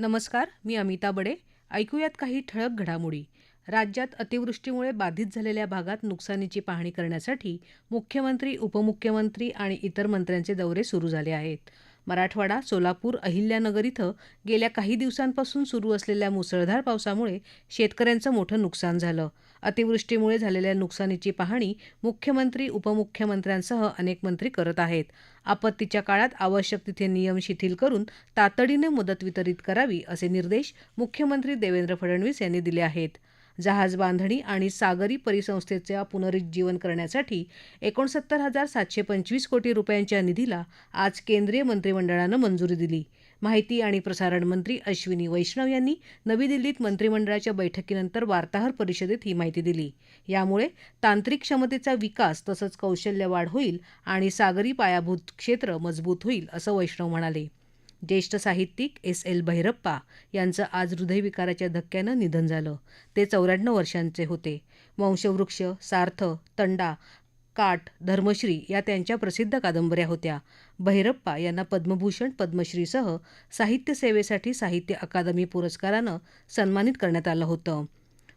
नमस्कार मी अमिता बडे. ऐकूयात काही ठळक घडामोडी. राज्यात अतिवृष्टीमुळे बाधित झालेल्या भागात नुकसानीची पाहणी करण्यासाठी मुख्यमंत्री उपमुख्यमंत्री आणि इतर मंत्र्यांचे दौरे सुरू झाले आहेत. मराठवाडा सोलापूर अहिल्यानगर इथं गेल्या काही दिवसांपासून सुरू असलेल्या मुसळधार पावसामुळे शेतकऱ्यांचं मोठं नुकसान झालं. अतिवृष्टीमुळे झालेल्या नुकसानीची पाहणी मुख्यमंत्री उपमुख्यमंत्र्यांसह अनेक मंत्री करत आहेत. आपत्तीच्या काळात आवश्यक तिथे नियम शिथिल करून तातडीने मदत वितरित करावी असे निर्देश मुख्यमंत्री देवेंद्र फडणवीस यांनी दिले आहेत. जहाज बांधणी आणि सागरी परिसंस्थेचे पुनरुज्जीवन करण्यासाठी एकोणसत्तर हजार सातशे पंचवीस कोटी रुपयांच्या निधीला आज केंद्रीय मंत्रिमंडळानं मंजुरी दिली. माहिती आणि प्रसारण मंत्री अश्विनी वैष्णव यांनी नवी दिल्लीत मंत्रिमंडळाच्या बैठकीनंतर वार्ताहर परिषदेत ही माहिती दिली. यामुळे तांत्रिक क्षमतेचा विकास तसंच कौशल्य वाढ होईल आणि सागरी पायाभूत क्षेत्र मजबूत होईल असं वैष्णव म्हणाले. ज्येष्ठ साहित्यिक एस एल भैरप्पा यांचं आज हृदयविकाराच्या धक्क्यानं निधन झालं. ते चौऱ्याण्णव वर्षांचे होते. वंशवृक्ष सार्थ तंडा काठ धर्मश्री या त्यांच्या प्रसिद्ध कादंबऱ्या होत्या. भैरप्पा यांना पद्मभूषण पद्मश्रीसह साहित्य सेवेसाठी साहित्य अकादमी पुरस्कारानं सन्मानित करण्यात आलं होतं.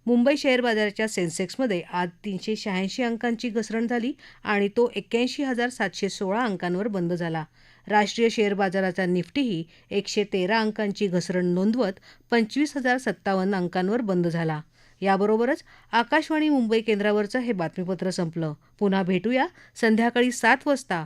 मुंबई शेअर बाजाराच्या सेन्सेक्समध्ये आज तीनशे शहाऐंशी अंकांची घसरण झाली आणि तो एक्क्याऐंशी हजार सातशे सोळा अंकांवर बंद झाला. राष्ट्रीय शेअर बाजाराचा निफ्टीही एकशे तेरा अंकांची घसरण नोंदवत पंचवीस हजार सत्तावन्न अंकांवर बंद झाला. याबरोबरच आकाशवाणी मुंबई केंद्रावरचं हे बातमीपत्र संपलं. पुन्हा भेटूया. संध्याकाळी सात वाजता.